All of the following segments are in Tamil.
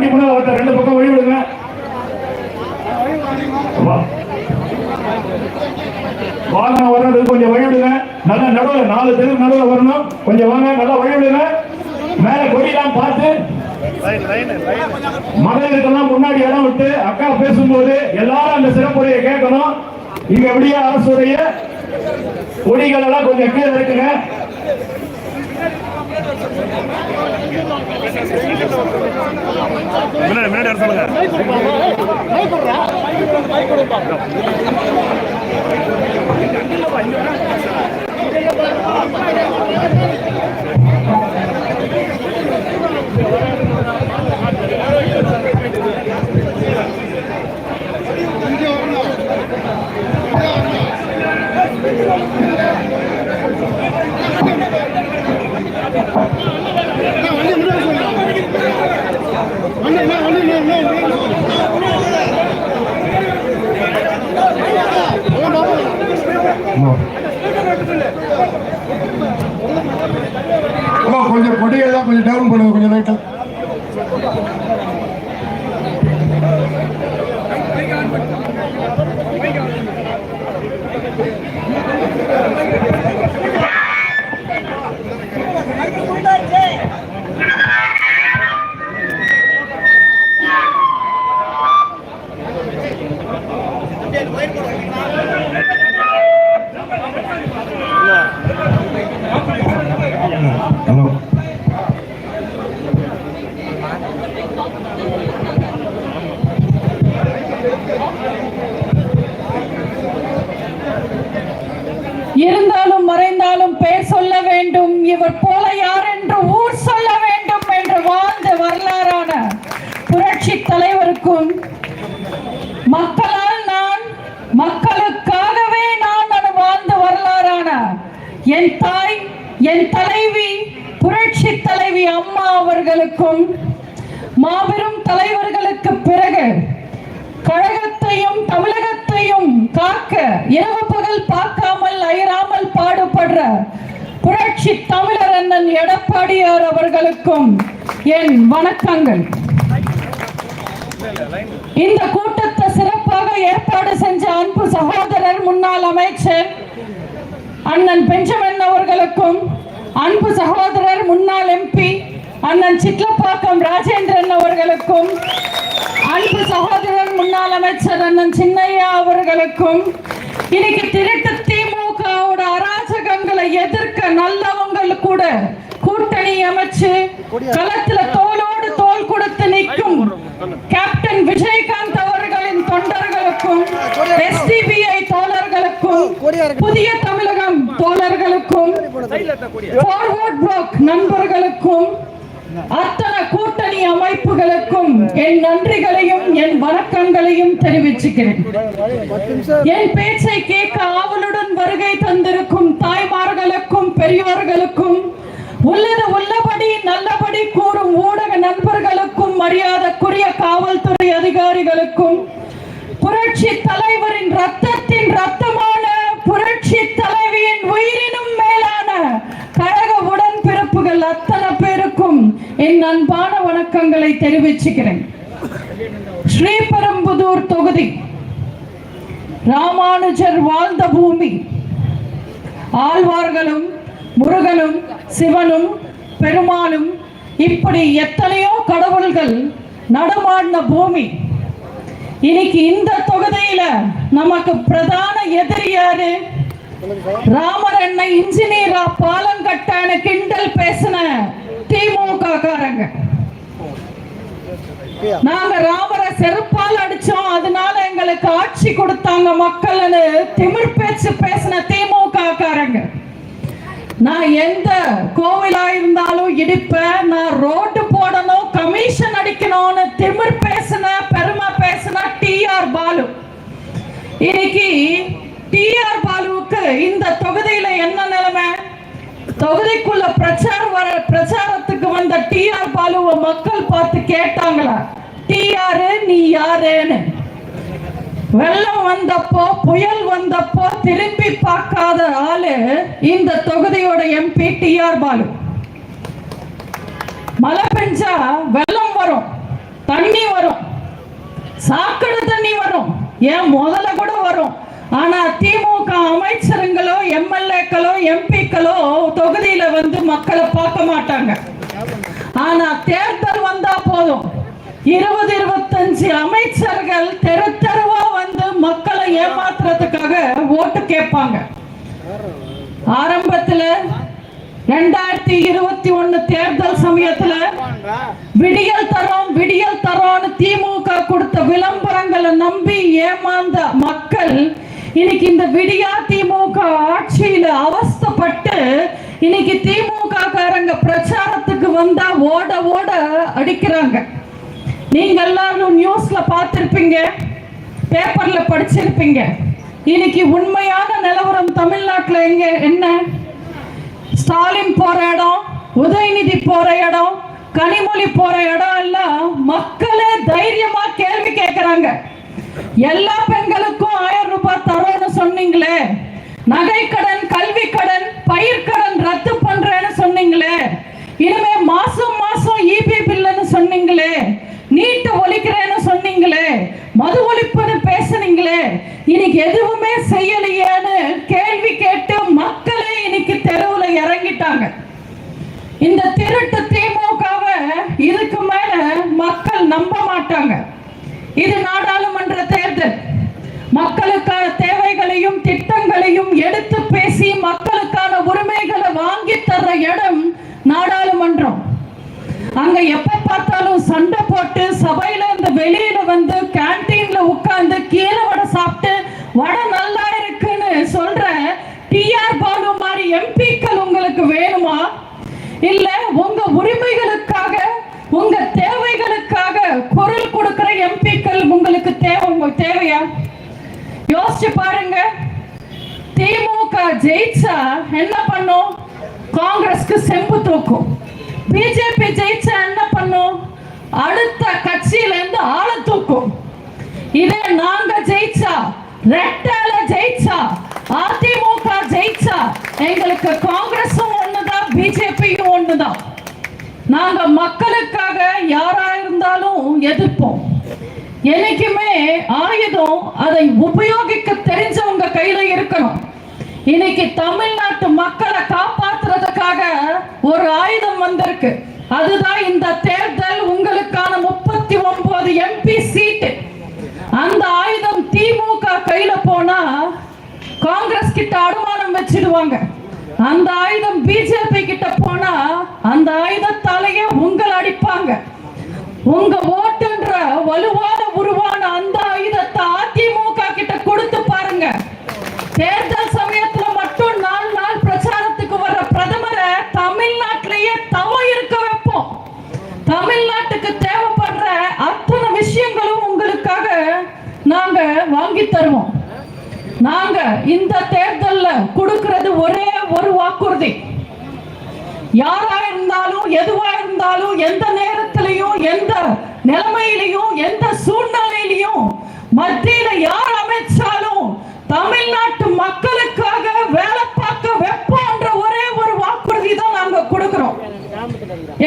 வண்டி முன்னால ஒருத்தர் ரெண்டு பக்கம் வழி விடுங்க. வாகனம் வர்றது கொஞ்சம் வழி விடுங்க. நல்லா நடுவில் நாலு தெரு நடுவில் வரணும். கொஞ்சம் வாங்க நல்லா வழி விடுங்க. மேல கொடியெல்லாம் பார்த்து மகளிருக்கெல்லாம் முன்னாடி இடம் விட்டு அக்கா பேசும்போது எல்லாரும் அந்த சிறப்புரையை கேட்கணும். இங்க விடிய அரசுடைய கொடிகள் எல்லாம் கொஞ்சம் கீழே இருக்குங்க. முன்னாடி முன்னாடி சொல்லுங்க? அம்மா கொஞ்சம் கொடியெல்லாம் கொஞ்சம் டவுன் பண்ணுங்க கொஞ்சம் லைட்டா தலைவி புரட்சி தலைவி அம்மா அவர்களுக்கும் மாபெரும் தலைவர்களுக்கு பிறகு கழகத்தையும் தமிழகத்தையும் காக்க இரவு பகல் பார்க்காமல் அயராமல் பாடுபடுற புரட்சி தமிழர் அண்ணன் எடப்பாடியார் அவர்களுக்கும் என் வணக்கங்கள். இந்த கூட்டத்தை சிறப்பாக ஏற்பாடு செஞ்ச அன்பு சகோதரர் முன்னாள் அமைச்சர் அண்ணன் பெஞ்சமின் அவர்களுக்கும் அன்பு சகோதரர் முன்னாள் எம்பி அண்ணன் சிட்லப்பாக்கம் ராஜேந்திரன் அவர்களுக்கும் அன்பு சகோதரர் முன்னாள் அமைச்சர் அண்ணன் சின்னையா அவர்களுக்கும் இன்னைக்கு திருட்டு திமுகவோட அராஜகங்களை எதிர்க்க நல்லவங்கள் கூட கூட்டணி அமைச்சு களத்துல தோளோடு தோல் கொடுத்து நிற்கும் கேப்டன் விஜயகாந்த் அவர்களின் தொண்டர்களுக்கும் எஸ்டிபிஐ தோழர்களுக்கும் புதிய தமிழகம் தோழர்களுக்கும் நண்பர்களுக்கும் அத்தனை கூட்டணி அமைப்புகளுக்கும் என் நன்றிகளையும் என் வணக்கங்களையும் தெரிவிச்சுக்கிறேன். என் பேச்சை கேட்க ஆவலுடன் வருகை தந்திருக்கும் தாய்மார்களுக்கும் பெரியவர்களுக்கும் உள்ளது உள்ளபடி நல்லபடி கூறும் ஊடக நண்பர்களுக்கும் மரியாதைக்குரிய காவல்துறை அதிகாரிகளுக்கும் புரட்சி தலைவரின் ரத்தத்தின் ரத்தமான புரட்சி தலைவியின் உயிரினும் மேலான கழக உடன் பிறப்புகள் அத்தனை பேருக்கும் என் அன்பான வணக்கங்களை தெரிவிச்சுக்கிறேன். ஸ்ரீபெரும்புதூர் தொகுதி ராமானுஜர் வாழ்ந்த பூமி. ஆழ்வார்களும் முருகனும் சிவனும் பெருமாளும் இப்படி எத்தனையோ கடவுள்கள் நடமாடின பூமி. இன்னைக்கு இந்த தொகுதியில நமக்கு பிரதான எதிரி யாரு? ராமர் அண்ணை இன்ஜினியரா பாலம் கட்டான கிண்டல் பேசின திமுக காரங்க. நாங்க ராமரை செருப்பால் அடிச்சோம் அதனால எங்களுக்கு ஆட்சி கொடுத்தாங்க மக்கள்னு திமிர் பேச்சு பேசின திமுக காரங்க. நான் எந்த கோவிலா இருந்தாலும் இடிப்பேன் நான் ரோட்டு போடணும் கமிஷன் அடிக்கணும்னு திமிர் பேசின பெருமை பேசின டிஆர் பாலு. இன்னைக்கு தொகுதிக்குள்ள பிரச்சாரம் வர பிரச்சாரத்துக்கு வந்த டிஆர் பாலுவை மக்கள் பார்த்து கேட்டாங்களா? டிஆர் நீ யாருன்னு? வெள்ளம் வந்தப்போ புயல் வந்தப்போ திரும்பி பார்க்காத ஆளு இந்த தொகுதியோட எம்பி டிஆர் பாலு. மழை பெஞ்சா வெள்ளம் வரும் தண்ணி வரும் சாக்கடை தண்ணி வரும் ஏன் முதல்ல கூட வரும். ஆனா திமுக அமைச்சருங்களோ எம்எல்ஏக்களோ எம்பிக்களோ தொகுதியில வந்து மக்களை பார்க்க மாட்டாங்க. ஆனா தேர்தல் வந்தா போதும். இருபது இருபத்தஞ்சு அமைச்சர்கள் தெரு தெருவா வந்து மக்களை ஏமாத்துறதுக்காக ஓட்டு கேட்பாங்க. ஆரம்பத்துல ரெண்டாயிரத்தி இருபத்தி ஒண்ணு தேர்தல் சமயத்துல விடியல் தரோம் விடியல் தரோம்னு திமுக கொடுத்த விளம்பரங்களை நம்பி ஏமாந்த மக்கள் இன்னைக்கு இந்த விடியா திமுக ஆட்சியில அவஸ்தைப்பட்டு இன்னைக்கு திமுக காரங்க பிரச்சாரத்துக்கு வந்தா ஓட ஓட அடிக்கிறாங்க. நீங்க எல்லாரும் நியூஸ்ல பார்த்திருப்பீங்க பேப்பர்ல படிச்சிருப்பீங்க. இன்னைக்கு உண்மையான நிலவரம் தமிழ்நாட்டில் எங்க என்ன? ஸ்டாலின் போற இடம் உதயநிதி போற இடம் கனிமொழி போற இடம் எல்லாம் மக்களே தைரியமா கேள்வி கேட்கிறாங்க எல்லா பெண்களுக்கும் சொன்னீங்களே. நகை கடன் கல்வி கடன் பயிர் கடன் ரத்து பண்றேன்னு சொன்னீங்களே. இனிமே மாசம் மாசம் இபி பில்லுன்னு சொன்னீங்களே. நீட்டு ஒழிக்கிறேன்னு சொன்னீங்களே. மது ஒழிப்புன்னு பேசுனீங்களே. இன்னைக்கு எதுவுமே செய்யலையேன்னு கேள்வி கேட்டு மக்களே இன்னைக்கு தெருவுல இறங்கிட்டாங்க. இந்த திருட்டு திமுகவை இதுக்கு மேல மக்கள் நம்ப மாட்டாங்க. இது நாடாளுமன்ற தேர்தல். மக்களுக்கான தேவைகளையும் திட்டங்களையும் எடுத்து பேசி மக்களுக்கான உரிமைகளை வாங்கி தர்ற இடம் நாடாளுமன்றம். அங்க எப்ப பார்த்தாலும் சண்டை போட்டு சபையில இருந்து வெளியில வந்து கேன்டீன்ல உட்கார்ந்து கீழே வடை சாப்பிட்டு வடை நல்லா இருக்குன்னு சொல்ற டிஆர் பாலு மாதிரி எம்பிக்கள் உங்களுக்கு வேணுமா? இல்ல உங்க உரிமைகளுக்கு யோசிச்சு பாருங்க. திமுக ஜெயிச்சா என்ன பண்ணும்? காங்கிரஸ்க்கு செம்பு தூக்கும். பிஜேபி ஜெயிச்சா என்ன பண்ணும்? அடுத்த கட்சியில இருந்து ஆள தூக்கும். இதே நாங்க ஜெயிச்சா ரெட்டால ஜெயிச்சா அதிமுக ஜெயிச்சா எங்களுக்கு காங்கிரஸும் ஒண்ணுதான் பிஜேபியும் ஒண்ணுதான். நாங்க மக்களுக்காக யாரா இருந்தாலும் எதிர்ப்போம். என்னைக்குமே ஆயுதம் அதை உபயோகிக்க தெரிஞ்சவங்க கையில இருக்கணும். இன்னைக்கு தமிழ்நாட்டு மக்களை காப்பாத்துறதுக்காக ஒரு ஆயுதம் வந்திருக்கு. அதுதான் இந்த தேர்தல் உங்களுக்கான முப்பத்தி ஒன்பது எம்பி சீட்டு. அந்த ஆயுதம் திமுக கையில போனா காங்கிரஸ் கிட்ட அனுமானம் வச்சிடுவாங்க. அந்த ஆயுதம் பிஜேபி கிட்ட போனா அந்த ஆயுதத்தாலேயே உங்களை அடிப்பாங்க. உங்க ஓட்டுன்ற வலுவான உருவான அந்த கொடுத்து பாருங்க. தேர்தல் சமயத்துல மட்டும் நாலு நாள் பிரச்சாரத்துக்கு வர்ற பிரதமரை தமிழ்நாட்டிலேயே தவ இருக்க வைப்போம். தமிழ்நாட்டுக்கு தேவைப்படுற அத்தனை விஷயங்களும் உங்களுக்காக நாங்க வாங்கி தருவோம். நாங்க இந்த தேர்தல்ல கொடுக்கிறது ஒரே ஒரு வாக்குறுதி. யாரா இருந்தாலும் எதுவா இருந்தாலும் எந்த நேரத்திலையும் எந்த நிலைமையிலையும் எந்த சூழ்நிலையிலையும் மத்தியில யார் அமைச்சாலும் தமிழ்நாட்டு மக்களுக்காக வேலை பார்க்க வைப்போன்ற ஒரே ஒரு வாக்குறுதி தான் நாங்க கொடுக்கிறோம்.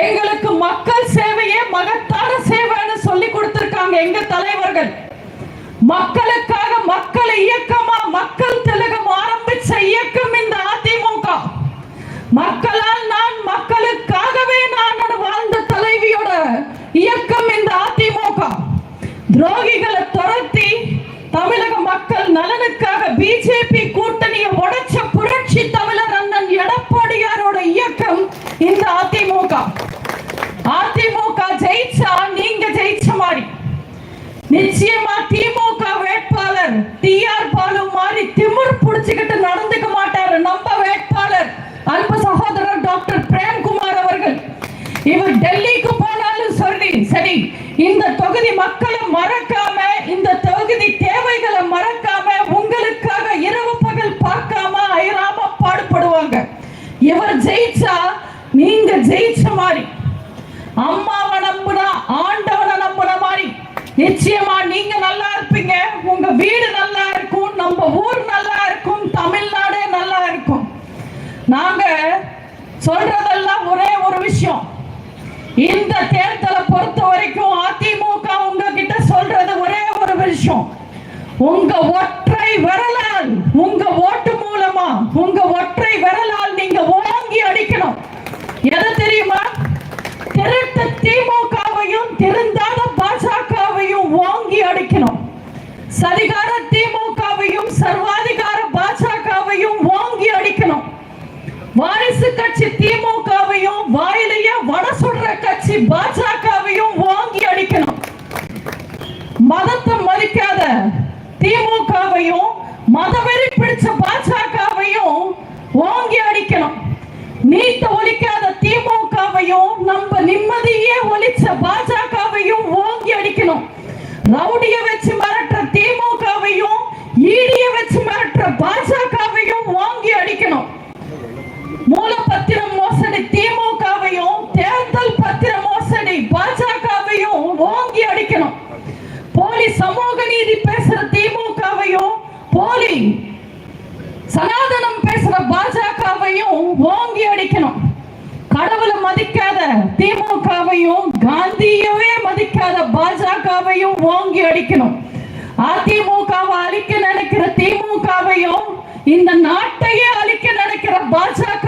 எங்களுக்கு மக்கள் சேவையே மகத்தான சேவைன்னு சொல்லி கொடுத்திருக்காங்க எங்க தலைவர்கள். மக்களுக்காக மக்கள் இயக்கமா மக்கள் திலகம் ஆரம்பிச்ச இயக்கம் இந்த அதிமுக. மக்களால் நான் மக்களுக்காகவே நான் வாழ்ந்த தலைவியோட இயக்கம் இந்த அதிமுக. துரோகிகளை துரத்தி தமிழக மக்கள் நலனுக்காக பிஜேபி கூட்டணியை உடைச்ச புரட்சி தமிழர் அண்ணன் எடப்பாடியாரோட இயக்கம் இந்த அதிமுக. அதிமுக ஜெயிச்சா நீங்க ஜெயிச்ச மாதிரி. நிச்சயமா திமுக வேட்பாளர் டி ஆர் பாலு மாதிரி திமிர் புடிச்சுக்கிட்டு நடந்துக்க மாட்டாரு நம்ம வேட்பாளர் அன்பு சகோதரர் டாக்டர் பிரேம்குமார் அவர்கள். இவர் டெல்லி சரி இந்த தொகுதி மக்களை மறக்காம இந்த தொகுதி தேவைகளை மறக்காம உங்களுக்காக இரவு பகல் பார்க்காம அயராம பாடுபடுவாங்க. இவர் ஜெயிச்சா நீங்க ஜெயிச்ச மாதிரி. அம்மாவை நம்புனா ஆண்டவனை நம்புன மாதிரி. நிச்சயமா நீங்க நல்லா இருப்பீங்க உங்க வீடு நல்லா இருக்கும் நம்ம ஊர் நல்லா இருக்கும் தமிழ்நாடே நல்லா இருக்கும். நாங்க சொல்றதெல்லாம் ஒரே ஒரு விஷயம். இந்த தேர்தல் உங்க ஒற்றை விரலால் உங்க ஓட்டு மூலமா உங்க ஒற்றை விரலால் நீங்க ஓங்கி அடிக்கணும். எதை தெரியுமா? திருட்டு திமுகவையும் திருந்தாத பாஜகவையும் ஓங்கி அடிக்கணும். சதிகார திமுகவையும் சர்வாதிகார பாஜகவையும் ஓங்கி அடிக்கணும். வாரிசு கட்சி திமுகவையும் வாயிலேயே வட சுடுற கட்சி பாஜக ஓங்கி அடிக்கணும் மதத்தை மதிக்காத திமுகவையும் மதவை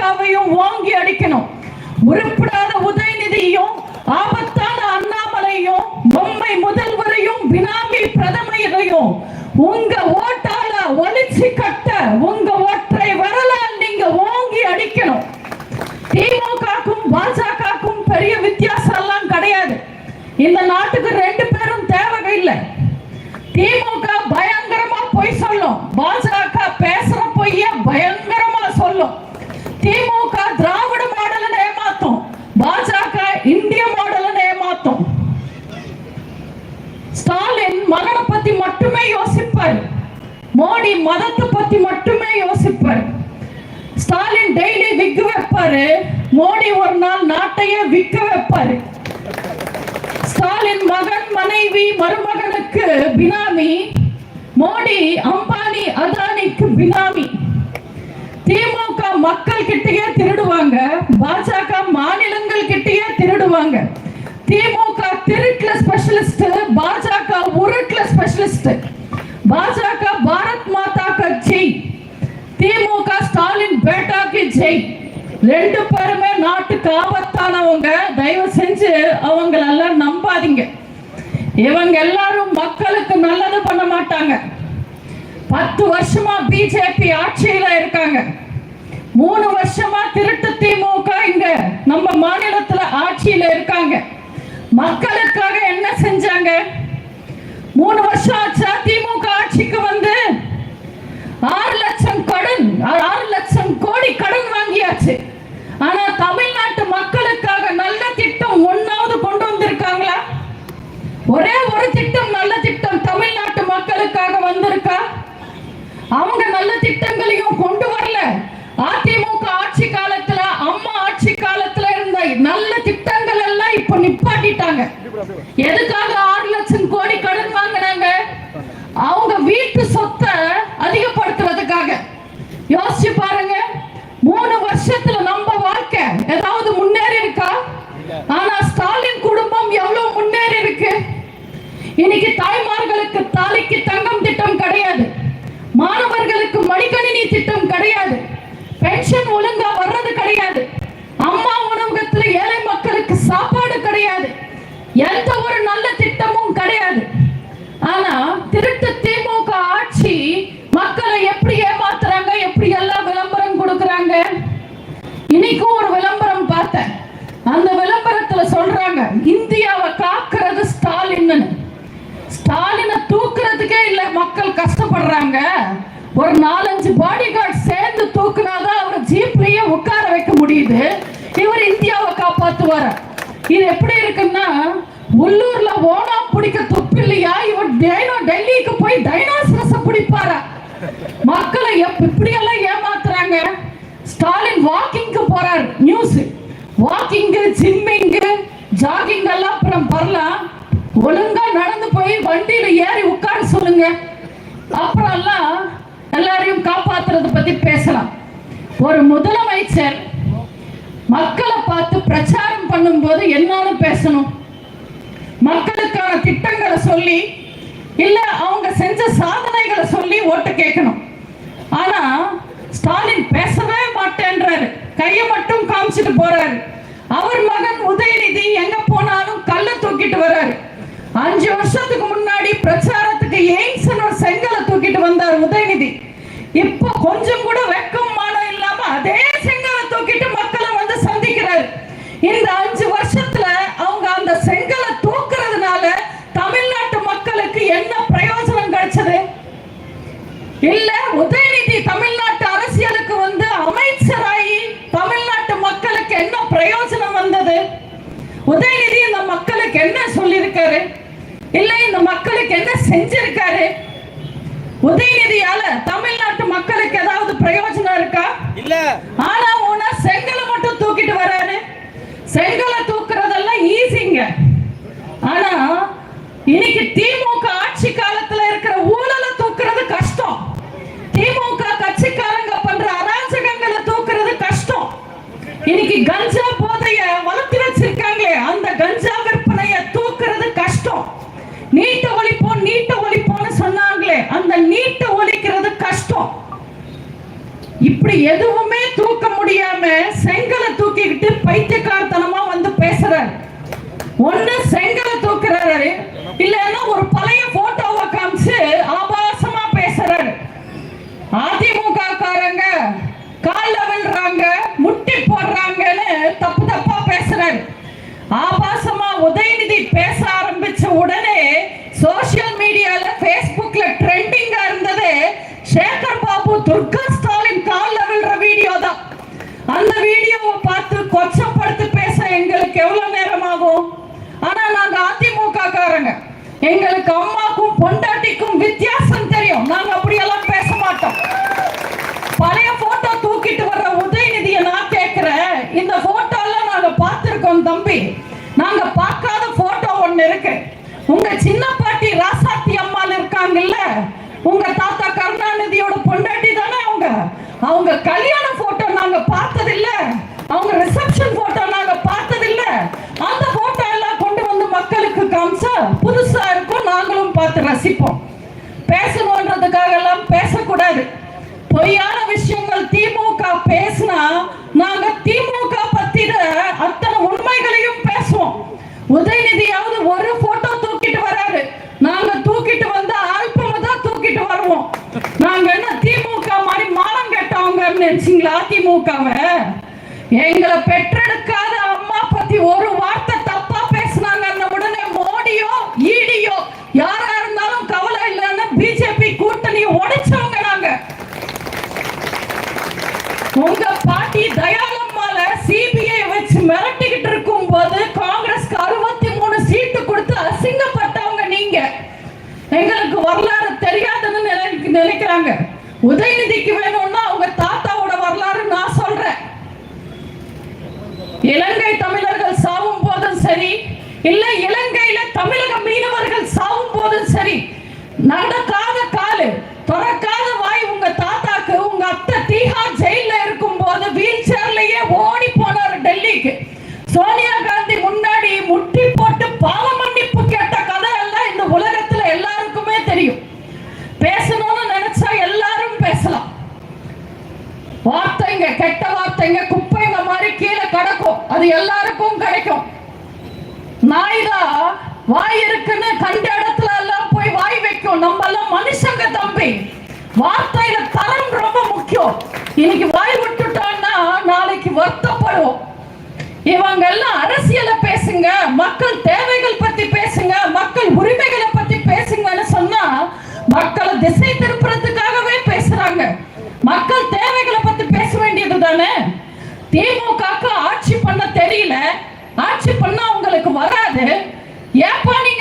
பாஜகவையும் வாங்கி அடிக்கணும். உருப்படாத உதயநிதியும் ஆபத்தான அண்ணாமலையும் பொம்மை முதல்வரையும் பினாமி பிரதமரையும் உங்க ஓட்டால ஒளிச்சு கட்ட உங்க ஒற்றை வரலால் நீங்க ஓங்கி அடிக்கணும் திமுகக்கும் பாஜகக்கும் பெரிய வித்தியாசம் எல்லாம் கிடையாது இந்த நாட்டுக்கு ரெண்டு பேரும் தேவையில்லை திமுக பயங்கரமா பொய் சொல்லும் பாஜக பேசுற பொய்ய பயங்கரமா சொல்லும் திமுக திராவிட மாடலை ஏமாத்தும் பாஜக இந்திய மாடலை ஏமாத்தும் ஸ்டாலின் மகனை பத்தி மட்டுமே யோசிப்பார் மோடி மதத்தை பத்தி மட்டுமே யோசிப்பார் ஸ்டாலின் டெய்லி விக்கு வைப்பாரு மோடி ஒரு நாள் நாட்டையே விற்க வைப்பாரு. ஸ்டாலின் மகன் மனைவி மருமகனுக்கு பினாமி மோடி அம்பானி அதானிக்கு பினாமி. திமுக மக்கள் கிட்டயே திருடுவாங்க பாஜக மாநிலங்கள் கிட்டயே திருடுவாங்க. திமுக திருட்டுல ஸ்பெஷலிஸ்ட் பாஜக உருட்டுல ஸ்பெஷலிஸ்ட் பாஜக பாரத் மாதா கட்சி ஜெய். திமுக ஸ்டாலின் பேட்டாக்கு ஜெய். ரெண்டு பேருமே நாட்டுக்கு ஆபத்தானவங்க. தயவு செஞ்சு அவங்களெல்லாம் நம்பாதீங்க. இவங்க எல்லாரும் மக்களுக்கு நல்லது பண்ண மாட்டாங்க. பத்து வருஷமா பிஜேபி ஆட்சியில இருக்காங்க. மூணு வருஷமா திருட்டு திமுக இங்க நம்ம மாநிலத்துல ஆட்சியில இருக்காங்க. மக்களுக்காக என்ன செஞ்சாங்க? மூணு வருஷம் ஆச்சா திமுக ஆட்சிக்கு வந்து? ஆறு லட்சம் கடன் ஆறு லட்சம் கோடி கடன் வாங்கியாச்சு. ஆனா தமிழ்நாட்டு மக்களுக்காக நல்ல திட்டம் ஒன்னாவது கொண்டு வந்திருக்காங்களா? ஒரே ஒரு திட்டம் நல்ல திட்டம் தமிழ்நாட்டு மக்களுக்காக வந்திருக்கா? அவங்க நல்ல திட்டங்களையும் கொண்டு வரல. அதிமுக ஆட்சி காலத்துல அம்மா ஆட்சி காலத்துல இருந்த நல்ல திட்டங்கள் எல்லாம் இப்ப நிப்பாட்டிட்டாங்க. எதுக்காக ஆறு லட்சம் கோடி கடன் வாங்கினாங்க? அவங்க வீட்டு சொத்தை அதிகப்படுத்துறதுக்காக. யோசிச்சு பாருங்க. மூணு வருஷத்துல நம்ம வாழ்க்கை ஏதாவது முன்னேறி இருக்கா ஆனா ஸ்டாலின் குடும்பம் எவ்வளவு முன்னேறி இருக்கு இன்னைக்கு தாய்மார்களுக்கு தாலிக்கு தங்கம் திட்டம் கிடையாது. மாணவர்களுக்கு மடிக்கணினி திட்டம் கிடையாது. பென்ஷன் ஒழுங்கா வர்றது கிடையாது. அம்மா உணவகத்துல ஏழை மக்களுக்கு சாப்பாடு கிடையாது. எந்த ஒரு நல்ல திட்டமும் கிடையாது. ஆனா திருட்டு திமுக ஆட்சி மக்களை எப்படி ஏமாத்துறாங்க எப்படி எல்லாம் இன்னைக்கும் ஒரு விளம்பரம் பார்த்தேன். அந்த விளம்பரத்துல சொல்றாங்க இந்தியாவை காக்குறது ஸ்டாலின் ஸ்டாலினை தூக்குறதுக்கே இல்ல மக்கள் கஷ்டப்படுறாங்க. ஒரு நாலஞ்சு பாடி கார்டு சேர்ந்து தூக்குனாதான் அவர் ஜீப்லயே உட்கார வைக்க முடியுது. இவர் இந்தியாவை காப்பாத்துவார. இது எப்படி இருக்குன்னா உள்ளூர்ல ஓணம் பிடிக்க துப்பு இல்லையா? இவர் டைனோ டெல்லிக்கு போய் டைனோசரஸ பிடிப்பாரா? மக்களை எப் இப்படி எல்லாம் ஏமாத்துறாங்க ஸ்டாலின் வாக்கிங்க்கு போறார் நியூஸ் வாக்கிங் ஜிம்மிங் ஜாகிங் எல்லாம் அப்புறம் வரலாம் ஒழுங்கா நடந்து போய் வண்டியில ஏறி உட்கார சொல்லுங்க அப்புறம் எல்லாம் எல்லாரையும் காப்பாத்துறத பத்தி பேசலாம் ஒரு முதலமைச்சர் மக்களை பார்த்து பிரச்சாரம் பண்ணும்போது என்னாலும் பேசணும். மக்களுக்கான திட்டங்களை சொல்லி இல்ல அவங்க செஞ்ச சாதனைகளை சொல்லி ஓட்டு கேட்கணும். ஆனா ஸ்டாலின் பேசவே மாட்டேன்றாரு. கையை மட்டும் காமிச்சிட்டு போறாரு. அவர் மகன் உதயநிதி எங்க போனாலும் கல்ல தூக்கிட்டு வர்றாரு அஞ்சு வருஷத்துக்கு முன்னாடி பிரச்சாரத்துக்கு எய்ம்ஸ் செங்கலை தூக்கிட்டு வந்தார் உதயநிதி. இப்போ கொஞ்சம் கூட வெக்கம் மானம் இல்லாம அதே செங்கலை தூக்கிட்டு மக்களை வந்து சந்திக்கிறாரு இந்த அஞ்சு வருஷத்துல அவங்க அந்த செங்கலை தூக்குறதுனால தமிழ்நாட்டு மக்களுக்கு என்ன பிரயோஜனம் கிடைச்சது இல்ல உதயநிதி தமிழ்நாட்டு அரசியலுக்கு வந்து அமைச்சராகி தமிழ்நாட்டு மக்களுக்கு என்ன பிரயோஜனம் வந்தது உதயநிதி இந்த மக்களுக்கு என்ன சொல்லியிருக்காரு இல்ல இந்த மக்களுக்கு என்ன செஞ்சிருக்காரு உதயநிதியால தமிழ்நாட்டு மக்களுக்கு ஏதாவது பிரயோஜனம் இருக்கா? இல்ல. ஆனா உன செங்கலை மட்டும் தூக்கிட்டு வராரு. செங்கலை தூக்குறதெல்லாம் ஈஸிங்க ஆனா இன்னைக்கு திமுக ஆட்சி காலத்துல இருக்கிற ஊழலை தூக்குறது கஷ்டம். திமுக கட்சிக்காரங்க பண்ற அராஜகங்களை தூக்குறது கஷ்டம். இன்னைக்கு கஞ்சா போதைய வளர்த்து வச்சிருக்காங்களே அந்த கஞ்சா விற்பனைய தூக்குறது கஷ்டம். நீட்ட ஒழிப்போம் நீட்ட ஒழிப்போம்னு சொன்னாங்களே அந்த நீட்ட ஒழிக்கிறது கஷ்டம் இப்படி எதுவுமே தூக்க முடியாம செங்கலை தூக்கிக்கிட்டு பைத்தியக்காரத்தனமா வந்து பேசுறாரு. ஒண்ணு செங்கலை தூக்குறாரு இல்லைன்னா ஒரு பழைய போட்டோவை காமிச்சு ஆபாசமா பேசுறாரு. அதிமுக காரங்க கால விழுறாங்க முட்டி போடுறாங்கன்னு தப்பு தப்பா பேசுறாரு. ஆபாசமா உதயநிதி பேச ஆரம்பிச்ச உடனே சோசியல் மீடியா எங்களுக்கு அம்மாக்கும் பொண்டாட்டிக்கும் வித்தியாசம் தெரியும். நாங்க அப்படியெல்லாம் பேச மாட்டோம். பழைய போட்டோ தூக்கிட்டு வர்ற உதயநிதியை நான் கேட்கிறேன். இந்த போட்டோலாம் நாங்க பார்த்திருக்கோம் தம்பி. நாங்க பார்க்காத போட்டோ ஒண்ணு இருக்கு. உங்க சின்ன பாட்டி ராசாத்தி அம்மாள் இருக்காங்கல்ல. உங்க தாத்தா கருணாநிதியோட பொண்டாட்டி தானே அவங்க. அவங்க கல்யாணம் போட்டோ நாங்க பார்த்தது இல்ல அவங்க ரிசப்ஷன் போட்டோ நாங்க பார்த்தது இல்ல அந்த போட்டோ எல்லாம் கொண்டு வந்து மக்களுக்கு காமிச்சா புதுசா இருக்கும் நாங்களும் பார்த்து ரசிப்போம் பேசணுன்றதுக்காக எல்லாம் பேசக்கூடாது. பொய்யான விஷயங்கள் திமுக பேசினா நாங்க திமுக பத்தின அத்தனை உண்மைகளையும் பேசுவோம். உதயநிதியாவது ஒரு போட்டோ தூக்கிட்டு வராரு. நாங்க தூக்கிட்டு வந்து ஆல்பம் தான் தூக்கிட்டு வருவோம். நாங்க என்ன திமுக மாதிரி மானம் கெட்டவங்கன்னு நினைச்சீங்களா திமுகவை? எங்களை பெற்றெடுக்காத அம்மா பத்தி ஒரு வார்த்தை தப்பா பேசுனாங்க உடனே மோடியோ ஈடியோ யாரா பிஜேபி கூட்டணி உடைச்சவங்க நாங்க. உங்க பாட்டி தயாளம்மால சிபிஐ வச்சு மிரட்டிக்கிட்டு இருக்கும் போது காங்கிரஸ்க்கு அறுபத்தி மூணு சீட்டு கொடுத்து அசிங்கப்பட்டவங்க நீங்க. எங்களுக்கு வரலாறு தெரியாதுன்னு நினைக்கிறாங்க. உதயநிதிக்கு வேணும்னா அவங்க தாத்தாவோட வரலாறு நான் சொல்றேன். இலங்கை தமிழர்கள் சாவும் போதும் சரி இல்ல இலங்கையில தமிழக மீனவர்கள் சாவும் போதும் சரி நடக்காத காலு திறக்காத வாய் உங்க தாத்தாக்கு உங்க அத்தை தீஹார் ஜெயில இருக்கும் போது வீல் சேர்லயே ஓடி போனாரு டெல்லிக்கு. சோனியா காந்தி முன்னாடி முட்டி போட்டு பாவ மன்னிப்பு கேட்ட கதை எல்லாம் இந்த உலகத்துல எல்லாருக்குமே தெரியும். பேசணும்னு நினைச்சா எல்லாரும் பேசலாம். வார்த்தைங்க கெட்ட வார்த்தைங்க குப்பைங்க மாதிரி கீழே கிடக்கும். அது எல்லாருக்கும் கிடைக்கும். நாய்தான் வாய் இருக்குன்னு கண்ட இடத்துல எல்லாம் போய் வாய் வைக்கும். நம்ம எல்லாம் மனுஷங்க தம்பி. வார்த்தையில தரம் ரொம்ப முக்கியம். இன்னைக்கு வாய் விட்டுட்டோம்னா நாளைக்கு வருத்தப்படுவோம். இவங்க எல்லாம் அரசியல பேசுங்க. மக்கள் தேவைகள் பத்தி பேசுங்க. மக்கள் உரிமைகளை பத்தி பேசுங்கன்னு சொன்னா மக்களை திசை திருப்புறதுக்காகவே பேசுறாங்க. மக்கள் தேவைகளை பத்தி பேச வேண்டியது தானே? திமுக ஆட்சி பண்ண தெரியல. ஆட்சி பண்ண உங்களுக்கு வராது. ஏப்பா நீ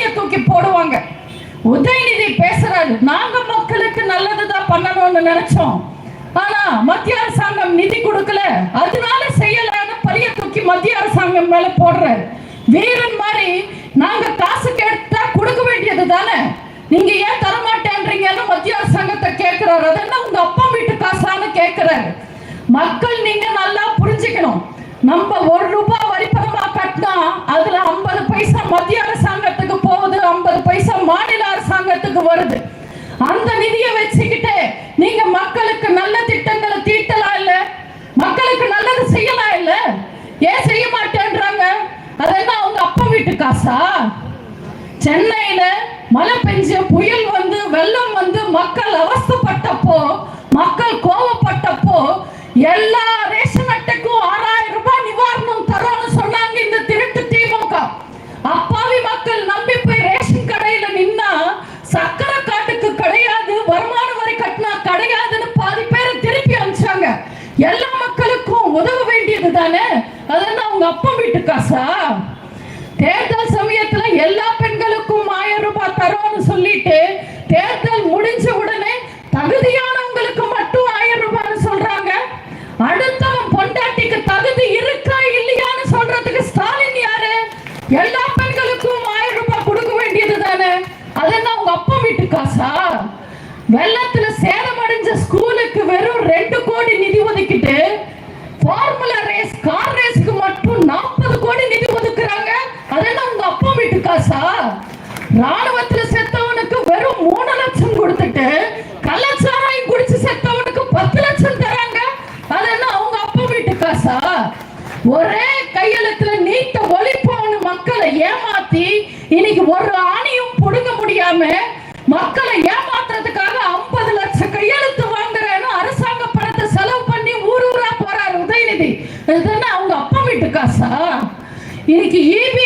மேல தூக்கி போடுவாங்க. உதயநிதி பேசுறாரு நாங்க மக்களுக்கு நல்லதுதான் பண்ணணும்னு நினைச்சோம். ஆனா மத்திய அரசாங்கம் நிதி கொடுக்கல. அதனால செய்யலன்னு பழிய தூக்கி மத்திய அரசாங்கம் மேல போடுறாரு. வீரன் மாதிரி நாங்க காசு கேட்டா கொடுக்க வேண்டியது தானே? நீங்க ஏன் தரமாட்டேன்றீங்கன்னு மத்திய அரசாங்கத்தை கேட்கிறாரு அதெல்லாம் உங்க அப்பா வீட்டு காசான்னு கேட்கிறாரு மக்கள் நீங்க நல்லா புரிஞ்சுக்கணும். நம்ம ஒரு ரூபாய் வரி கட்டினா அதுல ஐம்பது பைசா மத்திய அரசாங்கம் போகுது ஐம்பது பைசா மாநில அரசாங்கத்துக்கு வருது அந்த நிதியை வச்சுக்கிட்டு நீங்க மக்களுக்கு நல்ல திட்டங்களை தீட்டலாம் இல்ல? மக்களுக்கு நல்லது செய்யலாம் இல்ல? ஏன் செய்ய மாட்டேன்றாங்க? அதெல்லாம் அவங்க அப்பா வீட்டு காசா? சென்னையில மழை பெஞ்சு புயல் வந்து வெள்ளம் வந்து மக்கள் அவஸ்தைப்பட்டப்போ மக்கள் கோவப்பட்டப்போ எல்லா ரேஷன் அட்டைக்கும் ஆறாயிரம் ரூபாய் நிவாரணம் தரோம்னு சொன்னாங்க இந்த திருட்டு திமுக. அப்பாவி மக்கள் நம்பி போய் ரேஷன் கடையில நின்னா சக்கரை சொல்லிட்டு தேர்தல் முடிஞ்ச உடனே தகுதியானவங்களுக்கு மட்டும் ஆயிரம் ரூபாய் சொல்றாங்க. அடுத்தவன் பொண்டாட்டிக்கு தகுதி இருக்கா இல்லையான்னு சொல்றதுக்கு ஸ்டாலின் யாரு? எல்லா பெண்களுக்கும் ஆயிரம் ரூபாய் கொடுக்க வேண்டியது தானே? அதெல்லாம் உங்க அப்பா வீட்டு காசா? வெள்ளத்துல சேதம் அடைஞ்ச ஸ்கூலுக்கு வெறும் ரெண்டு கோடி நிதி ஒதுக்கிட்டு ஃபார்முலா ரேஸ் கார் ரேஸ்க்கு மட்டும் நாற்பது கோடி நிதி ஒதுக்குறாங்க. அதெல்லாம் உங்க அப்பா வீட்டு காசா? ராணுவ ஒரே கையெழுத்துல நீட்ட ஒழிப்போன்னு மக்களை ஏமாத்தி இன்னைக்கு ஒரு ஆணியும் புடுங்க முடியாம மக்களை ஏமாத்துறதுக்காக ஐம்பது லட்சம் கையெழுத்து வாங்குறேன்னு அரசாங்க பணத்தை செலவு பண்ணி ஊர் ஊரா போறாரு உதயநிதி. இதுதானே அவங்க அப்பா வீட்டு காசா? இன்னைக்கு இபி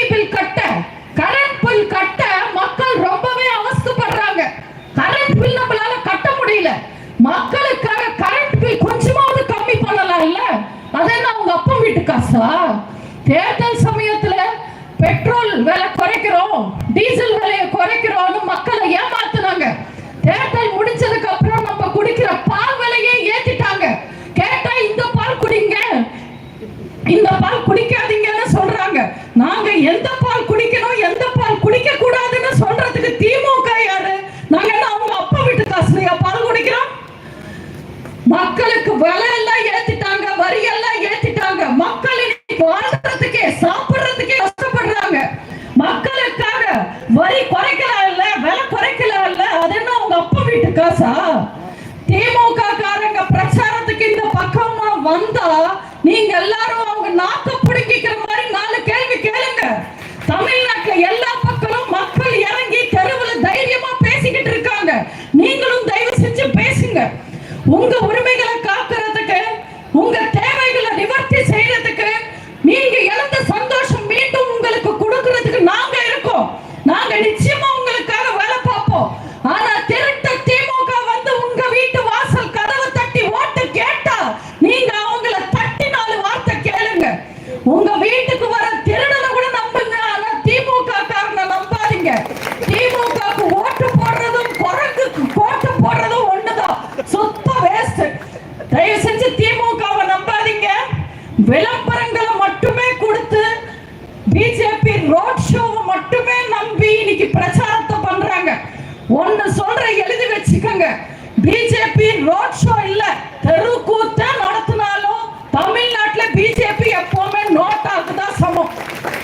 பிஜேபி எப்பவுமே நோட்டாக்கு தான் சமம்.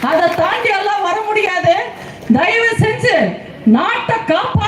அதை தாண்டி எல்லாம் வர முடியாது. தயவு செஞ்சு நாட்டை காப்பா